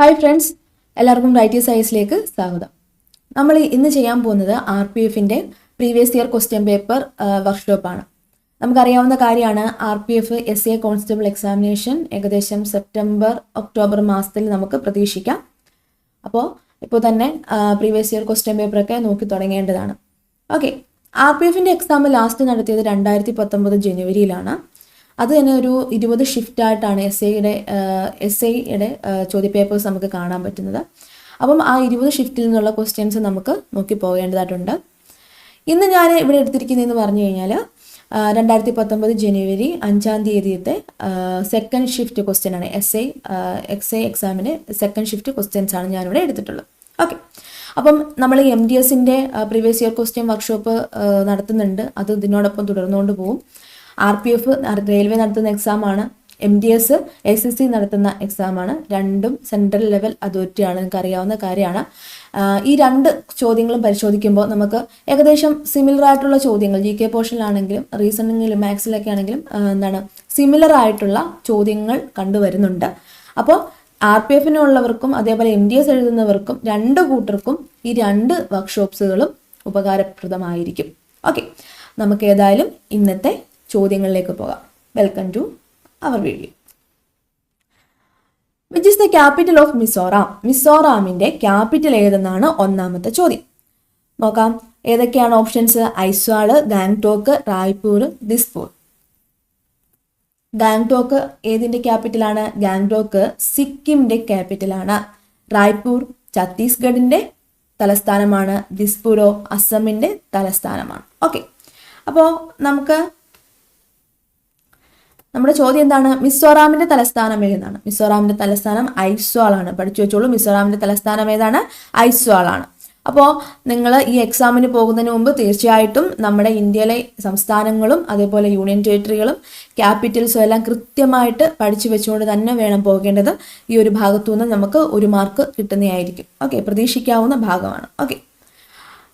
Hi friends എല്ലാവർക്കും റൈറ്റി സയൻസിലേക്ക് സ്വാഗതം. നമ്മൾ ഇന്ന് ചെയ്യാൻ പോകുന്നത് ആർ പി എഫിന്റെ പ്രീവിയസ് ഇയർ ക്വസ്റ്റ്യൻ പേപ്പർ വർക്ക്ഷോപ്പാണ് നമുക്കറിയാവുന്ന കാര്യമാണ് R P F S A constable examination ഏകദേശം സെപ്റ്റംബർ ഒക്ടോബർ മാസത്തിൽ നമുക്ക് പ്രതീക്ഷിക്കാം. അപ്പോൾ ഇപ്പോൾ തന്നെ പ്രീവിയസ് ഇയർ ക്വസ്റ്റ്യൻ പേപ്പറൊക്കെ നോക്കി തുടങ്ങേണ്ടതാണ്. ഓക്കെ ആർ പി എഫിന്റെ എക്സാം ലാസ്റ്റ് നടത്തിയത് രണ്ടായിരത്തി പത്തൊമ്പത് ജനുവരിയിലാണ്. അത് തന്നെ ഒരു ഇരുപത് ഷിഫ്റ്റ് ആയിട്ടാണ് എസ് ഐയുടെ എസ് ഐയുടെ ചോദ്യപേപ്പേഴ്സ് നമുക്ക് കാണാൻ പറ്റുന്നത്. അപ്പം ആ ഇരുപത് ഷിഫ്റ്റിൽ നിന്നുള്ള ക്വസ്റ്റ്യൻസ് നമുക്ക് നോക്കി പോകേണ്ടതായിട്ടുണ്ട്. ഇന്ന് ഞാൻ ഇവിടെ എടുത്തിരിക്കുന്നതെന്ന് പറഞ്ഞു കഴിഞ്ഞാൽ രണ്ടായിരത്തി പത്തൊമ്പത് ജനുവരി അഞ്ചാം തീയതിയത്തെ സെക്കൻഡ് ഷിഫ്റ്റ് ക്വസ്റ്റ്യൻ ആണ് എസ് ഐ എക്സ് ഐ എക്സാമിന്റെ സെക്കൻഡ് ഷിഫ്റ്റ് ക്വസ്റ്റ്യൻസ് ആണ് ഞാനിവിടെ എടുത്തിട്ടുള്ളത്. ഓക്കെ അപ്പം നമ്മൾ എം ഡി എസിന്റെ പ്രീവിയസ് ഇയർ ക്വസ്റ്റ്യൻ വർക്ക്ഷോപ്പ് നടത്തുന്നുണ്ട്. അത് ഇതിനോടൊപ്പം തുടർന്നുകൊണ്ട് പോകും ആർ പി എഫ് റെയിൽവേ നടത്തുന്ന എക്സാമാണ് M D S S S C നടത്തുന്ന എക്സാമാണ്. രണ്ടും സെൻട്രൽ ലെവൽ അതോറിറ്റിയാണ് നിങ്ങൾക്ക് അറിയാവുന്ന കാര്യമാണ് ഈ രണ്ട് ചോദ്യങ്ങളും പരിശോധിക്കുമ്പോൾ നമുക്ക് ഏകദേശം സിമിലർ ആയിട്ടുള്ള ചോദ്യങ്ങൾ ജി കെ പോർഷനിലാണെങ്കിലും റീസണിങ്ങിലും മാത്സിലൊക്കെ ആണെങ്കിലും എന്താണ് സിമിലർ ആയിട്ടുള്ള ചോദ്യങ്ങൾ കണ്ടുവരുന്നുണ്ട്. അപ്പോൾ ആർ പി എഫിനുള്ളവർക്കും അതേപോലെ എം ഡി എസ് എഴുതുന്നവർക്കും രണ്ട് കൂട്ടർക്കും ഈ രണ്ട് വർക്ക്ഷോപ്സുകളും ഉപകാരപ്രദമായിരിക്കും. ഓക്കെ നമുക്ക് ഏതായാലും ഇന്നത്തെ ചോദ്യങ്ങളിലേക്ക് പോകാം. Welcome to our video which is the capital of Mizoram മിസോറാമിന്റെ capital ഏതെന്നാണ് ഒന്നാമത്തെ ചോദ്യം. നോക്കാം. ഏതൊക്കെയാണ് ഓപ്ഷൻസ് ഐസ്വാൾ ഗാങ്ടോക്ക് റായ്പൂർ ദിസ്പൂർ ഗാങ്ടോക്ക് ഏതിന്റെ ക്യാപിറ്റലാണ് ഗാംഗ്ടോക്ക് സിക്കിമിന്റെ ക്യാപിറ്റലാണ് റായ്പൂർ ഛത്തീസ്ഗഡിന്റെ തലസ്ഥാനമാണ്. ദിസ്പൂരോ അസമിന്റെ തലസ്ഥാനമാണ്. ഓക്കെ അപ്പോൾ നമുക്ക് നമ്മുടെ ചോദ്യം എന്താണ്? മിസോറാമിന്റെ തലസ്ഥാനം ഏതാണ് മിസോറാമിന്റെ തലസ്ഥാനം ഐസ്വാൾ ആണ്. പഠിച്ചു വെച്ചോളൂ. മിസോറാമിന്റെ തലസ്ഥാനം ഏതാണ്? ഐസ്വാൾ ആണ്. അപ്പോൾ നിങ്ങൾ ഈ എക്സാമിന് പോകുന്നതിന് മുമ്പ് തീർച്ചയായിട്ടും നമ്മുടെ ഇന്ത്യയിലെ സംസ്ഥാനങ്ങളും അതേപോലെ യൂണിയൻ ടെറിട്ടറികളും ക്യാപിറ്റൽസും എല്ലാം കൃത്യമായിട്ട് പഠിച്ചു വെച്ചുകൊണ്ട് തന്നെ വേണം പോകേണ്ടത് ഈ ഒരു ഭാഗത്തു നിന്ന് നമുക്ക് ഒരു മാർക്ക് കിട്ടുന്നതായിരിക്കും. ഓക്കെ പ്രതീക്ഷിക്കാവുന്ന ഭാഗമാണ്. ഓക്കെ.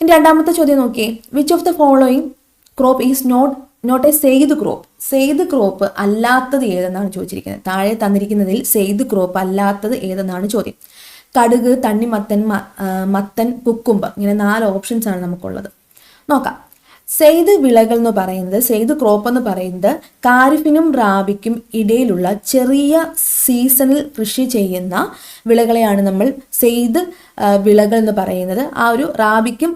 രണ്ടാമത്തെ ചോദ്യം നോക്കിയേ. Which of the following crop is not not a zaid crop. Zaid crop അല്ലാത്തത് ഏതെന്നാണ് ചോദിച്ചിരിക്കുന്നത്? താഴെ തന്നിരിക്കുന്നതിൽ സെയ്ത് ക്രോപ്പ് അല്ലാത്തത് ഏതെന്നാണ് ചോദ്യം? കടുക് തണ്ണിമത്തൻ മത്തൻ കുക്കുമ്പ് ഇങ്ങനെ നാല് ഓപ്ഷൻസ് ആണ് നമുക്കുള്ളത്. നോക്കാം. സെയ്ത് വിളകൾ എന്ന് പറയുന്നത് സെയ്ത് ക്രോപ്പ് എന്ന് പറയുന്നത് കാരിഫിനും റാബിക്കും ഇടയിലുള്ള ചെറിയ സീസണിൽ കൃഷി ചെയ്യുന്ന വിളകളെയാണ് നമ്മൾ സെയ്ത് വിളകൾ എന്ന് പറയുന്നത്. ആ ഒരു റാബിക്കും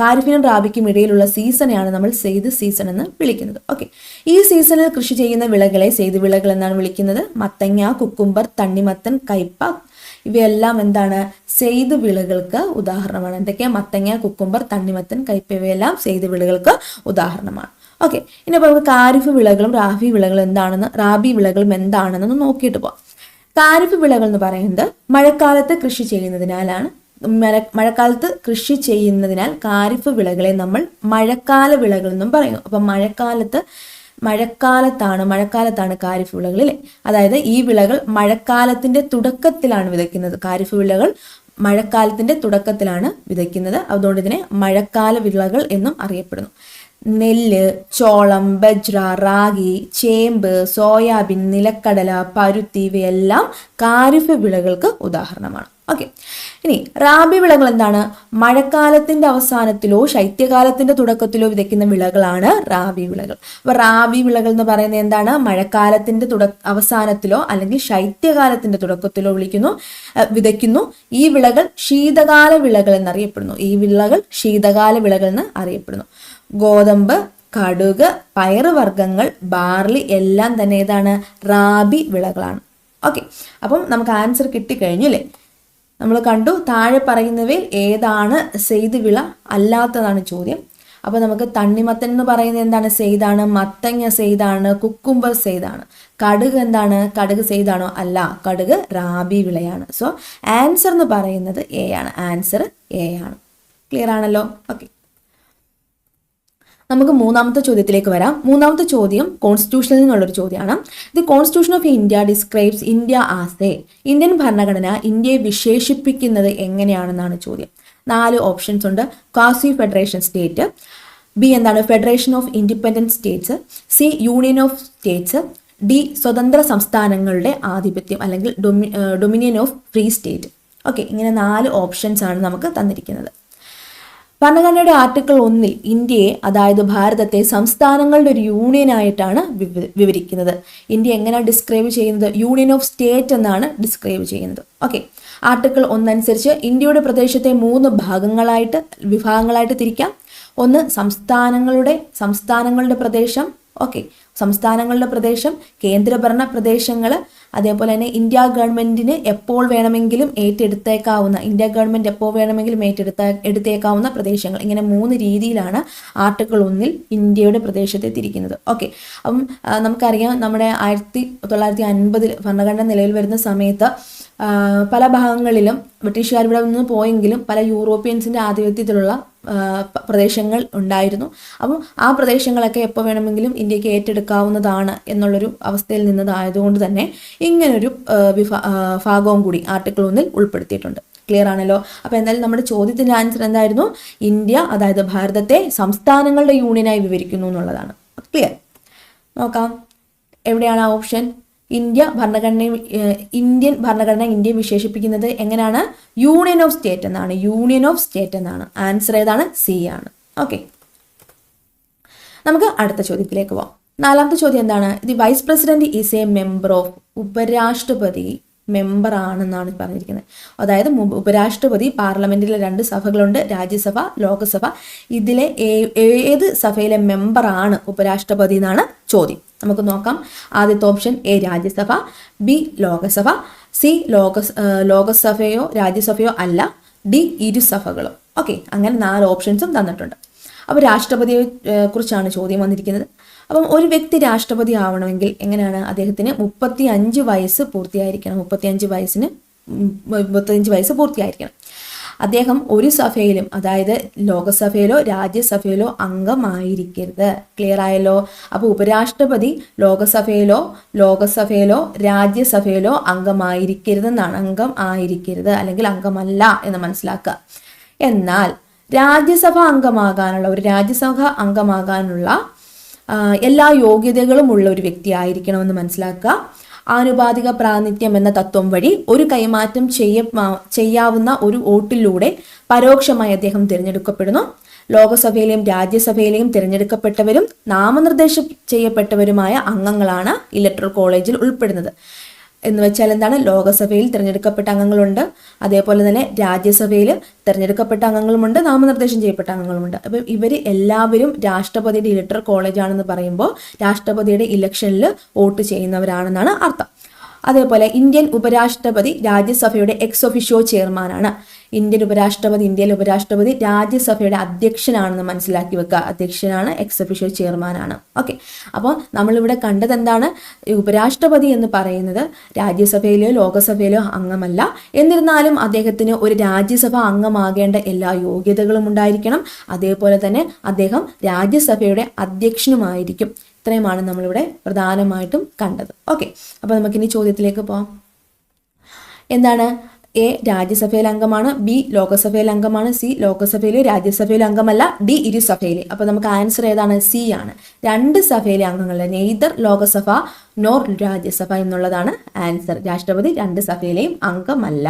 കാരിഫിനും റാബിക്കും ഇടയിലുള്ള സീസണെയാണ് നമ്മൾ സെയ്ത് സീസൺ എന്ന് വിളിക്കുന്നത്. ഓക്കെ. ഈ സീസണിൽ കൃഷി ചെയ്യുന്ന വിളകളെ സെയ്ത് വിളകൾ എന്നാണ് വിളിക്കുന്നത്. മത്തങ്ങ കുക്കുംബർ തണ്ണിമത്തൻ കയ്പ ഇവയെല്ലാം എന്താണ്? സെയ്ത് വിളകൾക്ക് ഉദാഹരണമാണ്. എന്തൊക്കെയാ? മത്തങ്ങ കുക്കുംബർ തണ്ണിമത്തൻ കയ്പ ഇവയെല്ലാം സെയ്ത് വിളകൾക്ക് ഉദാഹരണമാണ്. ഓക്കെ. ഇനി അപ്പോൾ നമുക്ക് കാരിഫ് വിളകളും റാഫി വിളകളും എന്താണെന്ന് റാബി വിളകളും എന്താണെന്ന് നോക്കിയിട്ട് പോവാം. കാരിഫ് വിളകൾ എന്ന് പറയുന്നത് മഴക്കാലത്ത് കൃഷി ചെയ്യുന്നതിനാലാണ് മഴ മഴക്കാലത്ത് കൃഷി ചെയ്യുന്നതിനാൽ കാരിഫ് വിളകളെ നമ്മൾ മഴക്കാല വിളകൾ എന്നും പറയുന്നു. അപ്പം മഴക്കാലത്ത് മഴക്കാലത്താണ് മഴക്കാലത്താണ് കാരിഫ് വിളകൾ അതായത് ഈ വിളകൾ മഴക്കാലത്തിന്റെ തുടക്കത്തിലാണ് വിതയ്ക്കുന്നത്. കാരിഫ് വിളകൾ മഴക്കാലത്തിന്റെ തുടക്കത്തിലാണ് വിതയ്ക്കുന്നത്. അതുകൊണ്ട് ഇതിനെ മഴക്കാല വിളകൾ എന്നും അറിയപ്പെടുന്നു. നെല്ല് ചോളം ബജ്ര റാഗി ചേമ്പ് സോയാബീൻ നിലക്കടല പരുത്തി ഇവയെല്ലാം കാരിഫ് വിളകൾക്ക് ഉദാഹരണമാണ്. ഓക്കെ ഇനി റാബി വിളകൾ എന്താണ്? മഴക്കാലത്തിന്റെ അവസാനത്തിലോ ശൈത്യകാലത്തിന്റെ തുടക്കത്തിലോ വിതയ്ക്കുന്ന വിളകളാണ് റാബി വിളകൾ. അപ്പൊ റാബി വിളകൾ എന്ന് പറയുന്നത് എന്താണ്? മഴക്കാലത്തിന്റെ തുട അവസാനത്തിലോ അല്ലെങ്കിൽ ശൈത്യകാലത്തിന്റെ തുടക്കത്തിലോ വിളിക്കുന്നു വിതയ്ക്കുന്നു. ഈ വിളകൾ ശീതകാല വിളകൾ എന്നറിയപ്പെടുന്നു. ഈ വിളകൾ ശീതകാല വിളകൾ എന്ന് അറിയപ്പെടുന്നു. ഗോതമ്പ് കടുക് പയറുവർഗങ്ങൾ ബാർലി എല്ലാം തന്നെ ഏതാണ്? റാബി വിളകളാണ്. ഓക്കെ അപ്പം നമുക്ക് ആൻസർ കിട്ടിക്കഴിഞ്ഞു അല്ലേ? നമ്മൾ കണ്ടു താഴെ പറയുന്നവയിൽ ഏതാണ് സെയ്ത് വിള അല്ലാത്തതാണ് ചോദ്യം. അപ്പോൾ നമുക്ക് തണ്ണിമത്തൻ എന്ന് പറയുന്നത് എന്താണ്? സെയ്താണ് മത്തങ്ങ സെയ്താണ് കുക്കുംബർ സെയ്താണ് കടുക് എന്താണ്? കടുക് സെയ്താണോ അല്ല. കടുക് റാബി വിളയാണ്. സോ ആൻസർ എന്ന് പറയുന്നത് എ ആണ്. ആൻസർ എ ആണ്. ക്ലിയർ ആണല്ലോ? ഓക്കെ നമുക്ക് മൂന്നാമത്തെ ചോദ്യത്തിലേക്ക് വരാം. മൂന്നാമത്തെ ചോദ്യം കോൺസ്റ്റിറ്റ്യൂഷനിൽ നിന്നുള്ളൊരു ചോദ്യമാണ്. The constitution of India describes India as a Indian ഭരണഘടന ഇന്ത്യയെ വിശേഷിപ്പിക്കുന്നത് എങ്ങനെയാണെന്നാണ് ചോദ്യം. നാല് ഓപ്ഷൻസ് ഉണ്ട്. കാസി ഫെഡറേഷൻ സ്റ്റേറ്റ് ബി എന്താണ്? Federation of independent states C union of states D സ്വതന്ത്ര സംസ്ഥാനങ്ങളുടെ ആധിപത്യം അല്ലെങ്കിൽ ഡൊമി dominion of free state okay ഇങ്ങനെ നാല് ഓപ്ഷൻസ് ആണ് നമുക്ക് തന്നിരിക്കുന്നത്. ഭരണഘടനയുടെ ആർട്ടിക്കിൾ ഒന്നിൽ ഇന്ത്യയെ അതായത് ഭാരതത്തെ സംസ്ഥാനങ്ങളുടെ ഒരു യൂണിയൻ ആയിട്ടാണ് വിവരിക്കുന്നത്. ഇന്ത്യ എങ്ങനെയാണ് ഡിസ്ക്രൈബ് ചെയ്യുന്നത്? യൂണിയൻ ഓഫ് സ്റ്റേറ്റ് എന്നാണ് ഡിസ്ക്രൈബ് ചെയ്യുന്നത്. ഓക്കെ. ആർട്ടിക്കിൾ ഒന്നനുസരിച്ച് ഇന്ത്യയുടെ പ്രദേശത്തെ മൂന്ന് ഭാഗങ്ങളായിട്ട് വിഭാഗങ്ങളായിട്ട് തിരിക്കാം. ഒന്ന് സംസ്ഥാനങ്ങളുടെ സംസ്ഥാനങ്ങളുടെ പ്രദേശം. ഓക്കെ. സംസ്ഥാനങ്ങളുടെ പ്രദേശം കേന്ദ്രഭരണ പ്രദേശങ്ങൾ അതേപോലെ തന്നെ ഇന്ത്യ ഗവൺമെന്റിന് എപ്പോൾ വേണമെങ്കിലും ഏറ്റെടുത്തേക്കാവുന്ന ഇന്ത്യ ഗവൺമെന്റ് എപ്പോൾ വേണമെങ്കിലും ഏറ്റെടുത്ത എടുത്തേക്കാവുന്ന പ്രദേശങ്ങൾ. ഇങ്ങനെ മൂന്ന് രീതിയിലാണ് ആർട്ടിക്കിൾ ഒന്നിൽ ഇന്ത്യയുടെ പ്രദേശത്തെ തിരിക്കുന്നത് ഓക്കെ. അപ്പം നമുക്കറിയാം നമ്മുടെ ആയിരത്തി തൊള്ളായിരത്തി അൻപതിൽ ഭരണഘടന നിലവിൽ വരുന്ന സമയത്ത് പല ഭാഗങ്ങളിലും ബ്രിട്ടീഷുകാർ ഇവിടെ നിന്ന് പോയെങ്കിലും പല യൂറോപ്യൻസിന്റെ ആധിപത്യത്തിലുള്ള പ്രദേശങ്ങൾ ഉണ്ടായിരുന്നു. അപ്പം ആ പ്രദേശങ്ങളൊക്കെ എപ്പോൾ വേണമെങ്കിലും ഇന്ത്യയ്ക്ക് ഏറ്റെടുക്കാവുന്നതാണ് എന്നുള്ളൊരു അവസ്ഥയിൽ നിന്നതായതുകൊണ്ട് തന്നെ ഇങ്ങനൊരു വിഭാ ഭാഗവും കൂടി ആർട്ടിക്കിൾ ഒന്നിൽ ഉൾപ്പെടുത്തിയിട്ടുണ്ട്. ക്ലിയർ ആണല്ലോ? അപ്പോൾ എന്തായാലും നമ്മുടെ ചോദ്യത്തിന്റെ ആൻസർ എന്തായിരുന്നു? ഇന്ത്യ അതായത് ഭാരതത്തെ സംസ്ഥാനങ്ങളുടെ യൂണിയനായി വിവരിക്കുന്നു എന്നുള്ളതാണ്. ക്ലിയർ നോക്കാം. എവിടെയാണ് ആ ഓപ്ഷൻ ഇന്ത്യ ഭരണഘടന ഇന്ത്യൻ ഭരണഘടന ഇന്ത്യയെ വിശേഷിപ്പിക്കുന്നത് എങ്ങനെയാണ്? യൂണിയൻ ഓഫ് സ്റ്റേറ്റ് എന്നാണ്. യൂണിയൻ ഓഫ് സ്റ്റേറ്റ് എന്നാണ്. ആൻസർ ഏതാണ്? സി ആണ്. ഓക്കെ നമുക്ക് അടുത്ത ചോദ്യത്തിലേക്ക് പോവാം. നാലാമത്തെ ചോദ്യം എന്താണ്? The vice president is a member of ഉപരാഷ്ട്രപതി മെമ്പർ ആണെന്നാണ് പറഞ്ഞിരിക്കുന്നത്. അതായത് ഉപരാഷ്ട്രപതി പാർലമെന്റിലെ രണ്ട് സഭകളുണ്ട് രാജ്യസഭ ലോകസഭ. ഇതിലെ ഏത് സഭയിലെ മെമ്പറാണ് ഉപരാഷ്ട്രപതി എന്നാണ് ചോദ്യം. നമുക്ക് നോക്കാം. ആദ്യത്തെ option A Rajya Sabha B Lok Sabha C ലോക ലോകസഭയോ രാജ്യസഭയോ അല്ല ഡി ഇരുസഭകളോ ഓക്കെ അങ്ങനെ നാല് ഓപ്ഷൻസും തന്നിട്ടുണ്ട്. അപ്പോൾ രാഷ്ട്രപതിയെ കുറിച്ചാണ് ചോദ്യം വന്നിരിക്കുന്നത്. അപ്പം ഒരു വ്യക്തി രാഷ്ട്രപതി ആവണമെങ്കിൽ എങ്ങനെയാണ് അദ്ദേഹത്തിന് മുപ്പത്തി അഞ്ച് വയസ്സ് പൂർത്തിയായിരിക്കണം? മുപ്പത്തി അഞ്ച് വയസ്സിന് മുപ്പത്തഞ്ച് വയസ്സ് പൂർത്തിയായിരിക്കണം. അദ്ദേഹം ഒരു സഭയിലും അതായത് ലോകസഭയിലോ രാജ്യസഭയിലോ അംഗമായിരിക്കരുത്. ക്ലിയർ ആയല്ലോ? അപ്പോൾ ഉപരാഷ്ട്രപതി ലോകസഭയിലോ ലോകസഭയിലോ രാജ്യസഭയിലോ അംഗമായിരിക്കരുതെന്നാണ്. അംഗം ആയിരിക്കരുത് അല്ലെങ്കിൽ അംഗമല്ല എന്ന് മനസ്സിലാക്കുക. എന്നാൽ രാജ്യസഭ അംഗമാകാനുള്ള ഒരു രാജ്യസഭ അംഗമാകാനുള്ള എല്ലാ യോഗ്യതകളും ഉള്ള ഒരു വ്യക്തി ആയിരിക്കണമെന്ന് മനസ്സിലാക്കുക. ആനുപാതിക പ്രാതിനിധ്യം എന്ന തത്വം വഴി ഒരു കൈമാറ്റം ചെയ്യ ചെയ്യാവുന്ന ഒരു വോട്ടിലൂടെ പരോക്ഷമായി അദ്ദേഹം തിരഞ്ഞെടുക്കപ്പെടുന്നു. ലോകസഭയിലെയും രാജ്യസഭയിലെയും തിരഞ്ഞെടുക്കപ്പെട്ടവരും നാമനിർദ്ദേശം ചെയ്യപ്പെട്ടവരുമായ അംഗങ്ങളാണ് ഇലക്ട്രൽ കോളേജിൽ ഉൾപ്പെടുന്നത്. എന്ന് വെച്ചാൽ എന്താണ്? ലോകസഭയിൽ തിരഞ്ഞെടുക്കപ്പെട്ട അംഗങ്ങളുണ്ട്. അതേപോലെ തന്നെ രാജ്യസഭയിൽ തിരഞ്ഞെടുക്കപ്പെട്ട അംഗങ്ങളുമുണ്ട്. നാമനിർദ്ദേശം ചെയ്യപ്പെട്ട അംഗങ്ങളുമുണ്ട്. അപ്പം ഇവർ എല്ലാവരും രാഷ്ട്രപതിയുടെ ഇലക്ടർ കോളേജാണെന്ന് പറയുമ്പോൾ രാഷ്ട്രപതിയുടെ ഇലക്ഷനിൽ വോട്ട് ചെയ്യുന്നവരാണെന്നാണ് അർത്ഥം. അതേപോലെ ഇന്ത്യൻ ഉപരാഷ്ട്രപതി രാജ്യസഭയുടെ എക്സ് ഒഫിഷ്യോ ചെയർമാനാണ്. ഇന്ത്യൻ ഉപരാഷ്ട്രപതി ഇന്ത്യയിലെ ഉപരാഷ്ട്രപതി രാജ്യസഭയുടെ അധ്യക്ഷനാണെന്ന് മനസ്സിലാക്കി വെക്കുക. അധ്യക്ഷനാണ് എക്സ് ചെയർമാൻ ചെയർമാനാണ് ഓക്കെ അപ്പോൾ നമ്മളിവിടെ കണ്ടത് എന്താണ്? ഉപരാഷ്ട്രപതി എന്ന് പറയുന്നത് രാജ്യസഭയിലോ ലോകസഭയിലോ അംഗമല്ല. എന്നിരുന്നാലും അദ്ദേഹത്തിന് ഒരു രാജ്യസഭ അംഗമാകേണ്ട എല്ലാ യോഗ്യതകളും ഉണ്ടായിരിക്കണം. അതേപോലെ തന്നെ അദ്ദേഹം രാജ്യസഭയുടെ അധ്യക്ഷനുമായിരിക്കും. ഇത്രയുമാണ് നമ്മളിവിടെ പ്രധാനമായിട്ടും കണ്ടത്. ഓക്കെ അപ്പോൾ നമുക്കിനി ചോദ്യത്തിലേക്ക് പോവാം. എന്താണ്? എ രാജ്യസഭയിൽ അംഗമാണ് ബി ലോകസഭയിൽ അംഗമാണ് സി ലോകസഭയിലെ രാജ്യസഭയിലെ അംഗമല്ല ഡി ഇരുസഭയിലെ. അപ്പോൾ നമുക്ക് ആൻസർ ഏതാണ്? സി ആണ്. രണ്ട് സഭയിലെ അംഗങ്ങളല്ല നെയ്തർ ലോകസഭ നോർ രാജ്യസഭ എന്നുള്ളതാണ് ആൻസർ. രാഷ്ട്രപതി രണ്ട് സഭയിലെയും അംഗമല്ല.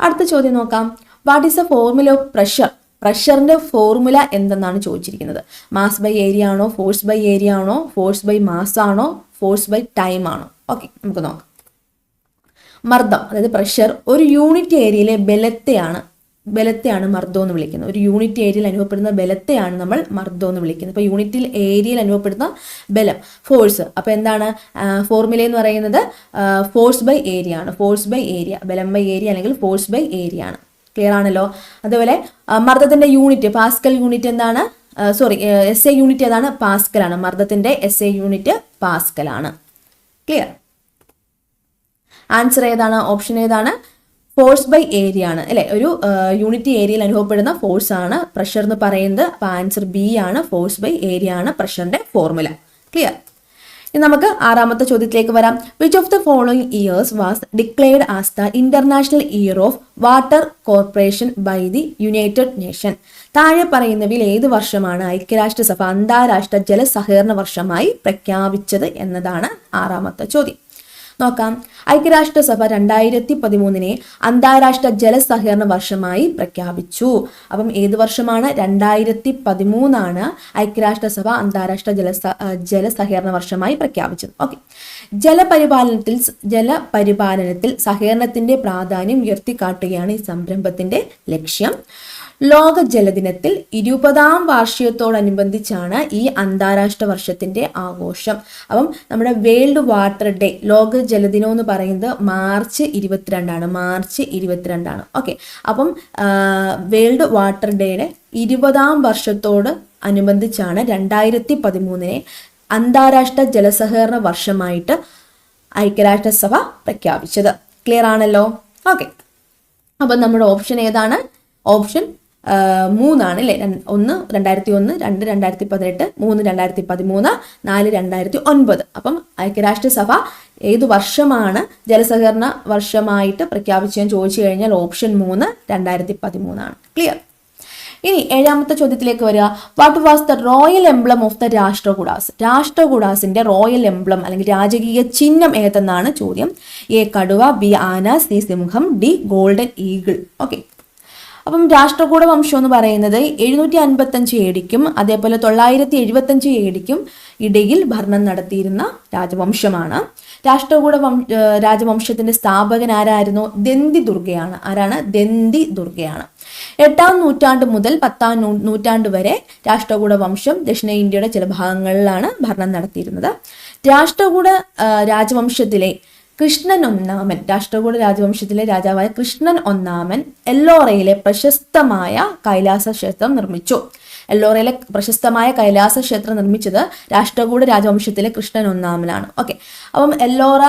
അടുത്ത ചോദ്യം നോക്കാം. What is the formula of pressure പ്രഷറിന്റെ formula എന്തെന്നാണ് ചോദിച്ചിരിക്കുന്നത്? മാസ് ബൈ ഏരിയ ആണോ? ഫോഴ്സ് ബൈ ഏരിയ ആണോ? ഫോഴ്സ് ബൈ മാസ് ആണോ? ഫോഴ്സ് ബൈ ടൈം ആണോ? ഓക്കെ നമുക്ക് നോക്കാം. മർദ്ദം അതായത് പ്രഷർ ഒരു യൂണിറ്റ് ഏരിയയിലെ ബലത്തെയാണ് ബലത്തെയാണ് മർദ്ദം എന്ന് വിളിക്കുന്നത്. ഒരു യൂണിറ്റ് ഏരിയയിൽ അനുഭവപ്പെടുന്ന ബലത്തെയാണ് നമ്മൾ മർദ്ദം എന്ന് വിളിക്കുന്നത്. അപ്പോൾ യൂണിറ്റിൽ ഏരിയയിൽ അനുഭവപ്പെടുന്ന ബലം ഫോഴ്സ് അപ്പോൾ എന്താണ്? ഫോർമുല എന്ന് പറയുന്നത് ഫോഴ്സ് ബൈ ഏരിയ ആണ്. ഫോഴ്സ് ബൈ ഏരിയ ബലം ബൈ ഏരിയ അല്ലെങ്കിൽ ഫോഴ്സ് ബൈ ഏരിയ ആണ്. ക്ലിയർ ആണല്ലോ? അതുപോലെ മർദ്ദത്തിന്റെ യൂണിറ്റ് പാസ്കൽ യൂണിറ്റ് എന്താണ്? സോറി എസ് എ യൂണിറ്റ് ഏതാണ്? പാസ്കൽ ആണ്. മർദ്ദത്തിന്റെ എസ് എ യൂണിറ്റ് പാസ്കൽ ആണ്. ക്ലിയർ ആൻസർ ഏതാണ്? ഓപ്ഷൻ ഏതാണ്? ഫോഴ്സ് ബൈ ഏരിയ ആണ്. അല്ലെ? ഒരു യൂണിറ്റ് ഏരിയയിൽ അനുഭവപ്പെടുന്ന ഫോഴ്സ് ആണ് പ്രഷർ എന്ന് പറയുന്നത്. അപ്പോൾ ആൻസർ ബി ആണ്. ഫോഴ്സ് ബൈ ഏരിയ ആണ് പ്രഷറിന്റെ ഫോർമുല ക്ലിയർ ഇനി നമുക്ക് ആറാമത്തെ ചോദ്യത്തിലേക്ക് വരാം. Which of the following years was declared as the international year of water corporation by the united nation താഴെ പറയുന്നവയിൽ ഏത് വർഷമാണ് ഐക്യരാഷ്ട്രസഭ അന്താരാഷ്ട്ര ജലസഹകരണ വർഷമായി പ്രഖ്യാപിച്ചത് എന്നതാണ് ആറാമത്തെ ചോദ്യം. നോക്കാം. ഐക്യരാഷ്ട്രസഭ രണ്ടായിരത്തി പതിമൂന്നിനെ അന്താരാഷ്ട്ര ജലസഹകരണ വർഷമായി പ്രഖ്യാപിച്ചു. അപ്പം ഏത് വർഷമാണ്? രണ്ടായിരത്തി പതിമൂന്നാണ് ഐക്യരാഷ്ട്രസഭ അന്താരാഷ്ട്ര ജലസ ജലസഹകരണ വർഷമായി പ്രഖ്യാപിച്ചത്. ഓക്കെ. ജലപരിപാലനത്തിൽ ജലപരിപാലനത്തിൽ സഹകരണത്തിന്റെ പ്രാധാന്യം ഉയർത്തിക്കാട്ടുകയാണ് ഈ സംരംഭത്തിന്റെ ലക്ഷ്യം. ലോക ജലദിനത്തിൽ ഇരുപതാം വാർഷികത്തോടനുബന്ധിച്ചാണ് ഈ അന്താരാഷ്ട്ര വർഷത്തിന്റെ ആഘോഷം. അപ്പം നമ്മുടെ വേൾഡ് വാട്ടർ ഡേ ലോക ജലദിനം എന്ന് പറയുന്നത് മാർച്ച് ഇരുപത്തിരണ്ടാണ് മാർച്ച് ഇരുപത്തിരണ്ടാണ്. ഓക്കെ. അപ്പം വേൾഡ് വാട്ടർ ഡേയുടെ ഇരുപതാം വർഷത്തോട് അനുബന്ധിച്ചാണ് രണ്ടായിരത്തി പതിമൂന്നിനെ അന്താരാഷ്ട്ര ജലസഹകരണ വർഷമായിട്ട് ഐക്യരാഷ്ട്രസഭ പ്രഖ്യാപിച്ചത്. ക്ലിയർ ആണല്ലോ? ഓക്കെ. അപ്പം നമ്മുടെ ഓപ്ഷൻ ഏതാണ്? ഓപ്ഷൻ മൂന്നാണ് അല്ലേ ഒന്ന് രണ്ടായിരത്തി ഒന്ന് രണ്ട് രണ്ടായിരത്തി പതിനെട്ട് മൂന്ന് രണ്ടായിരത്തി പതിമൂന്ന് നാല് രണ്ടായിരത്തി ഒൻപത് അപ്പം ഐക്യരാഷ്ട്രസഭ ഏത് വർഷമാണ് ജലസഹകരണ വർഷമായിട്ട് പ്രഖ്യാപിച്ചതെന്ന് ചോദിച്ചു കഴിഞ്ഞാൽ ഓപ്ഷൻ മൂന്ന് രണ്ടായിരത്തി പതിമൂന്നാണ് ക്ലിയർ ഇനി ഏഴാമത്തെ ചോദ്യത്തിലേക്ക് വരിക. What was the royal emblem of the Rashtrakutas? രാഷ്ട്രകൂടാസിന്റെ royal emblem അല്ലെങ്കിൽ രാജകീയ ചിഹ്നം ഏതെന്നാണ് ചോദ്യം? എ കടുവ ബി ആന സി സിംഹം ഡി ഗോൾഡൻ ഈഗിൾ ഓക്കെ അപ്പം രാഷ്ട്രകൂട വംശം എന്ന് പറയുന്നത് എഴുന്നൂറ്റി അൻപത്തഞ്ച് ഏടിക്കും അതേപോലെ തൊള്ളായിരത്തി എഴുപത്തഞ്ച് ഏടിക്കും ഇടയിൽ ഭരണം നടത്തിയിരുന്ന രാജവംശമാണ്. രാഷ്ട്രകൂട വം രാജവംശത്തിന്റെ സ്ഥാപകൻ ആരായിരുന്നു? ദന്തി ദുർഗയാണ്. ആരാണ്? ദന്തി ദുർഗയാണ്. എട്ടാം നൂറ്റാണ്ട് മുതൽ പത്താം നൂറ്റാണ്ട് വരെ രാഷ്ട്രകൂട വംശം ദക്ഷിണേന്ത്യയുടെ ചില ഭാഗങ്ങളിലാണ് ഭരണം നടത്തിയിരുന്നത്. രാഷ്ട്രകൂട രാജവംശത്തിലെ കൃഷ്ണൻ ഒന്നാമൻ രാഷ്ട്രകൂട രാജവംശത്തിലെ രാജാവായ കൃഷ്ണൻ ഒന്നാമൻ എല്ലോറയിലെ പ്രശസ്തമായ കൈലാസ ക്ഷേത്രം നിർമ്മിച്ചു. എല്ലോറയിലെ പ്രശസ്തമായ കൈലാസ ക്ഷേത്രം നിർമ്മിച്ചത് രാഷ്ട്രകൂട രാജവംശത്തിലെ കൃഷ്ണൻ ഒന്നാമനാണ്. ഓക്കെ അപ്പം എല്ലോറ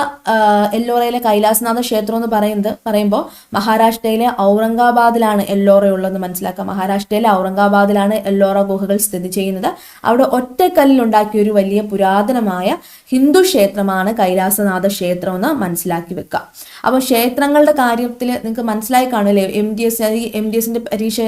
എല്ലോറയിലെ കൈലാസനാഥ ക്ഷേത്രം എന്ന് പറയുന്നത് പറയുമ്പോൾ മഹാരാഷ്ട്രയിലെ ഔറംഗാബാദിലാണ് എല്ലോറ ഉള്ളതെന്ന് മനസ്സിലാക്കാം. മഹാരാഷ്ട്രയിലെ ഔറംഗാബാദിലാണ് എല്ലോറ ഗുഹകൾ സ്ഥിതി ചെയ്യുന്നത്. അവിടെ ഒറ്റക്കല്ലിൽ ഉണ്ടാക്കിയ ഒരു വലിയ പുരാതനമായ ഹിന്ദു ക്ഷേത്രമാണ് കൈലാസനാഥ ക്ഷേത്രം എന്ന് മനസ്സിലാക്കി വെക്കുക അപ്പോൾ ക്ഷേത്രങ്ങളുടെ കാര്യത്തിൽ നിങ്ങൾക്ക് മനസ്സിലായി കാണില്ലേ M D S M D എസിന്റെ പരീക്ഷ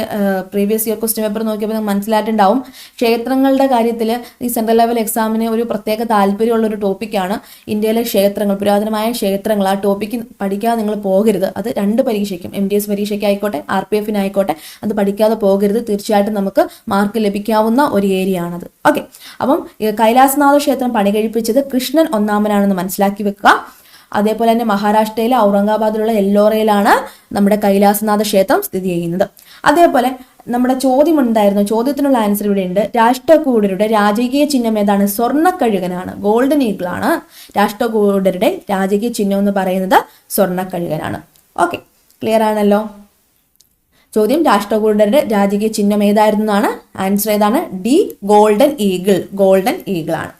പ്രീവിയസ് ഇയർ ക്വസ്റ്റ്യൻ പേപ്പർ നോക്കിയപ്പോൾ നിങ്ങൾക്ക് മനസ്സിലായിട്ടുണ്ടാവും ക്ഷേത്രങ്ങളുടെ കാര്യത്തിൽ ഈ സെൻട്രൽ ലെവൽ എക്സാമിന് ഒരു പ്രത്യേക താല്പര്യമുള്ള ഒരു ടോപ്പിക്കാണ് ഇന്ത്യയിലെ ക്ഷേത്രങ്ങൾ. പുരാതനമായ ക്ഷേത്രങ്ങൾ. ആ ടോപ്പിക്ക് പഠിക്കാതെ നിങ്ങൾ പോകരുത്. അത് രണ്ട് പരീക്ഷയ്ക്കും എം ഡി എസ് പരീക്ഷയ്ക്കായിക്കോട്ടെ ആർ പി എഫിനായിക്കോട്ടെ അത് പഠിക്കാതെ പോകരുത്. തീർച്ചയായിട്ടും നമുക്ക് മാർക്ക് ലഭിക്കാവുന്ന ഒരു ഏരിയ ആണത്. ഓക്കെ അപ്പം കൈലാസനാഥ ക്ഷേത്രം പണി കഴിപ്പിച്ചത് കൃഷ്ണൻ ഒന്നാമനാണെന്ന് മനസ്സിലാക്കി വെക്കുക. അതേപോലെ തന്നെ മഹാരാഷ്ട്രയിലെ ഔറംഗാബാദിലുള്ള എല്ലോറയിലാണ് നമ്മുടെ കൈലാസനാഥ ക്ഷേത്രം സ്ഥിതി ചെയ്യുന്നത്. അതേപോലെ നമ്മുടെ ചോദ്യം ഉണ്ടായിരുന്നു. ചോദ്യത്തിനുള്ള ആൻസർ ഇവിടെ ഉണ്ട് രാഷ്ട്രകൂടരുടെ രാജകീയ ചിഹ്നം ഏതാണ്? സ്വർണക്കഴുകനാണ്. ഗോൾഡൻ ഈഗിൾ ആണ്. രാഷ്ട്രകൂടരുടെ രാജകീയ ചിഹ്നം എന്ന് പറയുന്നത് സ്വർണക്കഴുകനാണ്. ഓക്കെ ക്ലിയർ ആണല്ലോ? ചോദ്യം രാഷ്ട്രകൂടരുടെ രാജകീയ ചിഹ്നം ഏതായിരുന്നു എന്നാണ്? ആൻസർ ഏതാണ്? D golden eagle golden eagle ആണ്.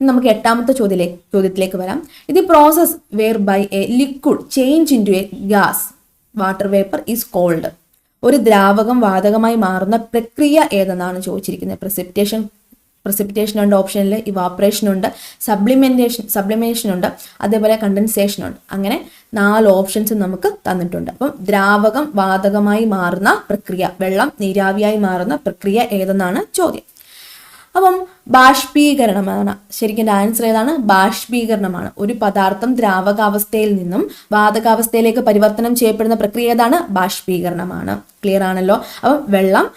നമുക്ക് എട്ടാമത്തെ ചോദ്യത്തിലേക്ക് ചോദ്യത്തിലേക്ക് വരാം. ഇത് process whereby a liquid change into a gas water vapour is called ഒരു ദ്രാവകം വാതകമായി മാറുന്ന പ്രക്രിയ ഏതെന്നാണ് ചോദിച്ചിരിക്കുന്നത്? പ്രസിപ്റ്റേഷൻ പ്രസിപ്റ്റേഷൻ ഉണ്ട് ഓപ്ഷനിൽ ഇവാപ്പറേഷൻ ഉണ്ട് സബ്ലിമെന്റേഷൻ സബ്ലിമേഷൻ ഉണ്ട് അതേപോലെ കണ്ടൻസേഷൻ ഉണ്ട്. അങ്ങനെ നാല് ഓപ്ഷൻസ് നമുക്ക് തന്നിട്ടുണ്ട്. അപ്പം ദ്രാവകം വാതകമായി മാറുന്ന പ്രക്രിയ വെള്ളം നീരാവിയായി മാറുന്ന പ്രക്രിയ ഏതെന്നാണ് ചോദ്യം. അപ്പം ബാഷ്പീകരണമാണ്. ശരിക്കും ആൻസർ ഏതാണ്? ബാഷ്പീകരണമാണ്. ഒരു പദാർത്ഥം ദ്രാവകാവസ്ഥയിൽ നിന്നും വാതകാവസ്ഥയിലേക്ക് പരിവർത്തനം ചെയ്യപ്പെടുന്ന പ്രക്രിയ ഏതാണ്? ബാഷ്പീകരണമാണ്. ക്ലിയർ ആണല്ലോ? അപ്പം വെള്ളം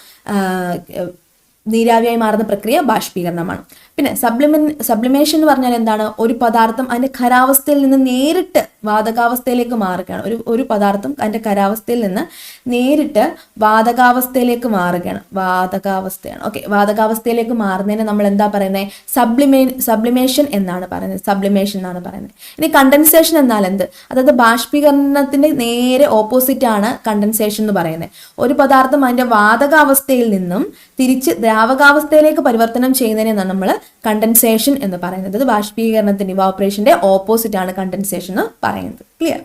നീരാവിയായി മാറുന്ന പ്രക്രിയ ബാഷ്പീകരണമാണ്. പിന്നെ സബ്ലിമെൻ സബ്ലിമേഷൻ എന്ന് പറഞ്ഞാൽ എന്താണ്? ഒരു പദാർത്ഥം അതിന്റെ ഖരാവസ്ഥയിൽ നിന്ന് നേരിട്ട് വാതകാവസ്ഥയിലേക്ക് മാറുകയാണ്. ഒരു ഒരു പദാർത്ഥം അതിന്റെ ഖരാവസ്ഥയിൽ നിന്ന് നേരിട്ട് വാതകാവസ്ഥയിലേക്ക് മാറുകയാണ്. വാതകാവസ്ഥയാണ്. ഓക്കെ വാതകാവസ്ഥയിലേക്ക് മാറുന്നതിന് നമ്മൾ എന്താ പറയുന്നത് സബ്ലിമേ സബ്ലിമേഷൻ എന്നാണ് പറയുന്നത്. സബ്ലിമേഷൻ എന്നാണ് പറയുന്നത്. ഇനി കണ്ടൻസേഷൻ എന്നാൽ എന്ത്? അതായത് ബാഷ്പീകരണത്തിന്റെ നേരെ ഓപ്പോസിറ്റ് ആണ് കണ്ടൻസേഷൻ എന്ന് പറയുന്നത്. ഒരു പദാർത്ഥം അതിന്റെ വാതകാവസ്ഥയിൽ നിന്നും തിരിച്ച് ദ്രാവകാവസ്ഥയിലേക്ക് പരിവർത്തനം ചെയ്യുന്നതിനെ നമ്മൾ കണ്ടൻസേഷൻ എന്ന് പറയുന്നത്. അത് ബാഷ്പീകരണത്തിന് ഓപ്പോസിറ്റ് ആണ് കണ്ടൻസേഷൻ എന്ന് പറയുന്നത്. ക്ലിയർ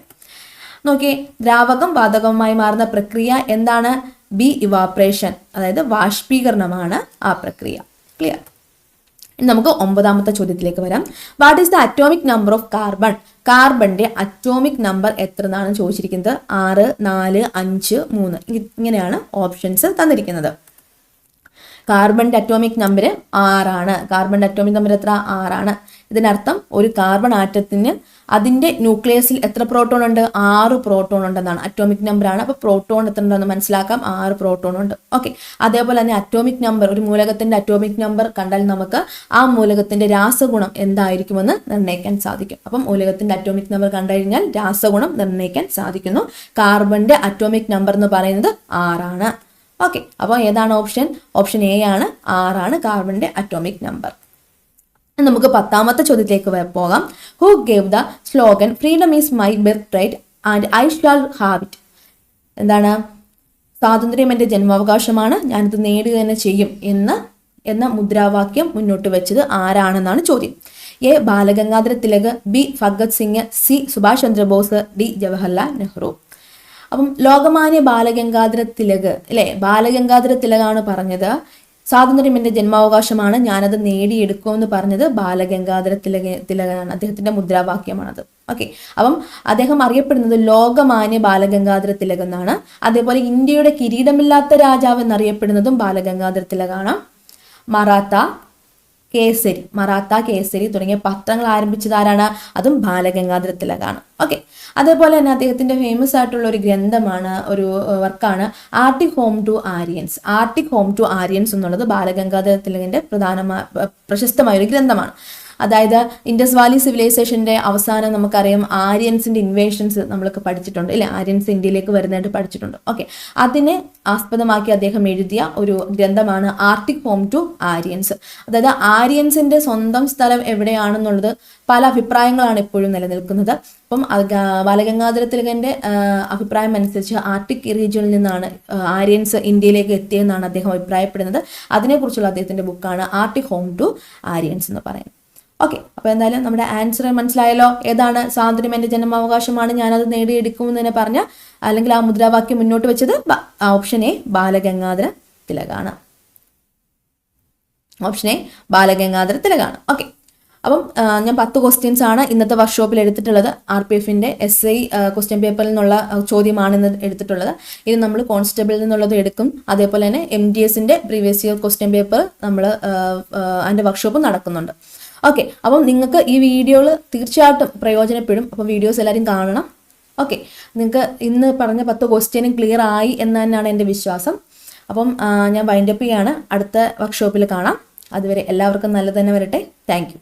നോക്കി ദ്രാവകം വാതകവുമായി മാറുന്ന പ്രക്രിയ എന്താണ്? ബി ഇവാപ്പറേഷൻ അതായത് ബാഷ്പീകരണമാണ് ആ പ്രക്രിയ. ക്ലിയർ ഇനി നമുക്ക് ഒമ്പതാമത്തെ ചോദ്യത്തിലേക്ക് വരാം. What is the atomic number of carbon കാർബണിന്റെ atomic number എത്ര എന്നാണ് ചോദിച്ചിരിക്കുന്നത്? ആറ് നാല് അഞ്ച് മൂന്ന്. ഇങ്ങനെയാണ് ഓപ്ഷൻസ് തന്നിരിക്കുന്നത്. കാർബണിന്റെ അറ്റോമിക് നമ്പർ ആറാണ് കാർബണിന്റെ അറ്റോമിക് നമ്പർ എത്ര? ആറാണ് ഇതിനർത്ഥം ഒരു കാർബൺ ആറ്റത്തിന് അതിന്റെ ന്യൂക്ലിയസിൽ എത്ര പ്രോട്ടോൺ ഉണ്ട്? ആറ് പ്രോട്ടോൺ ഉണ്ടെന്നാണ്. അറ്റോമിക് നമ്പർ ആണ്. അപ്പോൾ പ്രോട്ടോൺ എത്ര ഉണ്ടെന്ന് മനസ്സിലാക്കാം. ആറ് പ്രോട്ടോൺ ഉണ്ട്. ഓക്കെ അതേപോലെ തന്നെ അറ്റോമിക് നമ്പർ ഒരു മൂലകത്തിന്റെ അറ്റോമിക് നമ്പർ കണ്ടാൽ നമുക്ക് ആ മൂലകത്തിന്റെ രാസഗുണം എന്തായിരിക്കുമെന്ന് നിർണയിക്കാൻ സാധിക്കും. അപ്പം മൂലകത്തിന്റെ അറ്റോമിക് നമ്പർ കണ്ടു കഴിഞ്ഞാൽ രാസഗുണം നിർണയിക്കാൻ സാധിക്കുന്നു. കാർബണിന്റെ അറ്റോമിക് നമ്പർ എന്ന് പറയുന്നത് ആറാണ് ഓക്കെ അപ്പോൾ ഏതാണ് ഓപ്ഷൻ ഓപ്ഷൻ എ ആണ് ആറാണ് കാർബണിന്റെ അറ്റോമിക് നമ്പർ നമുക്ക് പത്താമത്തെ ചോദ്യത്തിലേക്ക് പോകാം. Who gave the slogan freedom is my birthright and I shall have it എന്താണ്? സ്വാതന്ത്ര്യം എന്റെ ജന്മാവകാശമാണ് ഞാനിത് നേടുക തന്നെ ചെയ്യും എന്ന് എന്ന മുദ്രാവാക്യം മുന്നോട്ട് വെച്ചത് ആരാണെന്നാണ് ചോദ്യം. A Balagangadhara Tilak B Bhagat Singh C Subhash Chandra Bose D Jawaharlal Nehru. അപ്പം ലോകമാന്യ ബാലഗംഗാധര തിലക് അല്ലെ? ബാലഗംഗാധര തിലകാണ് പറഞ്ഞത്. സ്വാതന്ത്ര്യം എന്റെ ജന്മാവകാശമാണ് ഞാനത് നേടിയെടുക്കുമെന്ന് പറഞ്ഞത് ബാലഗംഗാധര തിലക തിലകനാണ് അദ്ദേഹത്തിന്റെ മുദ്രാവാക്യമാണത്. ഓക്കെ. അപ്പം അദ്ദേഹം അറിയപ്പെടുന്നത് ലോകമാന്യ ബാലഗംഗാധര തിലക് എന്നാണ്. അതേപോലെ ഇന്ത്യയുടെ കിരീടമില്ലാത്ത രാജാവ് എന്നറിയപ്പെടുന്നതും ബാലഗംഗാധര തിലകാണ്. മറാത്ത കേസരി മറാത്ത കേസരി തുടങ്ങിയ പത്രങ്ങൾ ആരംഭിച്ചത് ആരാണ് അതും ബാലഗംഗാധര തിലകാണ് ഓക്കെ അതേപോലെ തന്നെ അദ്ദേഹത്തിന്റെ ഫേമസ് ആയിട്ടുള്ള ഒരു ഗ്രന്ഥമാണ് ഒരു വർക്കാണ് Arctic home to Aryans Arctic home to Aryans എന്നുള്ളത് ബാലഗംഗാധര തിലകന്റെ പ്രധാനമായ പ്രശസ്തമായ ഒരു ഗ്രന്ഥമാണ്. അതായത് ഇൻഡസ് വാലി സിവിലൈസേഷന്റെ അവസാനം നമുക്കറിയാം ആര്യൻസിന്റെ ഇൻവേഷൻസ് നമ്മളൊക്കെ പഠിച്ചിട്ടുണ്ട് ഇല്ലേ? ആര്യൻസ് ഇന്ത്യയിലേക്ക് വരുന്നതായിട്ട് പഠിച്ചിട്ടുണ്ട്. ഓക്കെ അതിനെ ആസ്പദമാക്കി അദ്ദേഹം എഴുതിയ ഒരു ഗ്രന്ഥമാണ് ആർട്ടിക് ഹോം ടു ആര്യൻസ് അതായത് ആര്യൻസിന്റെ സ്വന്തം സ്ഥലം എവിടെയാണെന്നുള്ളത് പല അഭിപ്രായങ്ങളാണ് എപ്പോഴും നിലനിൽക്കുന്നത്. അപ്പം ബാലഗംഗാധര തിലകന്റെ അഭിപ്രായം അനുസരിച്ച് ആർട്ടിക് റീജിയനിൽ നിന്നാണ് ആര്യൻസ് ഇന്ത്യയിലേക്ക് എത്തിയെന്നാണ് അദ്ദേഹം അഭിപ്രായപ്പെടുന്നത്. അതിനെക്കുറിച്ചുള്ള അദ്ദേഹത്തിന്റെ ബുക്കാണ് ആർട്ടിക് ഹോം ടു ആര്യൻസ് എന്ന് പറയുന്നത്. ഓക്കെ അപ്പോൾ എന്തായാലും നമ്മുടെ ആൻസർ മനസ്സിലായല്ലോ. ഏതാണ് സ്വാതന്ത്ര്യം എന്റെ ജന്മാവകാശമാണ് ഞാനത് നേടിയെടുക്കുമെന്ന് തന്നെ പറഞ്ഞ അല്ലെങ്കിൽ ആ മുദ്രാവാക്യം മുന്നോട്ട് വെച്ചത് ഓപ്ഷൻ എ ബാലഗംഗാധര തിലകാണ്. ഓപ്ഷൻ എ ബാലഗംഗാധര തിലകാണ്. ഓക്കെ അപ്പം ഞാൻ പത്ത് ക്വസ്റ്റ്യൻസ് ആണ് ഇന്നത്തെ വർക്ക്ഷോപ്പിൽ എടുത്തിട്ടുള്ളത്. ആർ പി എഫിന്റെ എസ് ഐ ക്വസ്റ്റ്യൻ പേപ്പറിൽ നിന്നുള്ള ചോദ്യമാണ് ഇന്ന് എടുത്തിട്ടുള്ളത്. ഇത് നമ്മൾ കോൺസ്റ്റബിളിൽ നിന്നുള്ളത് എടുക്കും. അതേപോലെ തന്നെ എം ഡി എസിന്റെ പ്രീവിയസ് ഇയർ ക്വസ്റ്റ്യൻ പേപ്പർ നമ്മൾ അതിന്റെ വർക്ക്ഷോപ്പ് നടക്കുന്നുണ്ട്. ഓക്കെ അപ്പം നിങ്ങൾക്ക് ഈ വീഡിയോകൾ തീർച്ചയായിട്ടും പ്രയോജനപ്പെടും. അപ്പം വീഡിയോസ് എല്ലാവരും കാണണം. ഓക്കെ നിങ്ങൾക്ക് ഇന്ന് പറഞ്ഞ പത്ത് ക്വസ്റ്റ്യനും ക്ലിയർ ആയി എന്ന് തന്നെയാണ് എന്റെ വിശ്വാസം. അപ്പം ഞാൻ വൈൻഡപ്പ് ചെയ്യാണ്. അടുത്ത വർക്ക്ഷോപ്പിൽ കാണാം. അതുവരെ എല്ലാവർക്കും നല്ലത് തന്നെ വരട്ടെ. താങ്ക്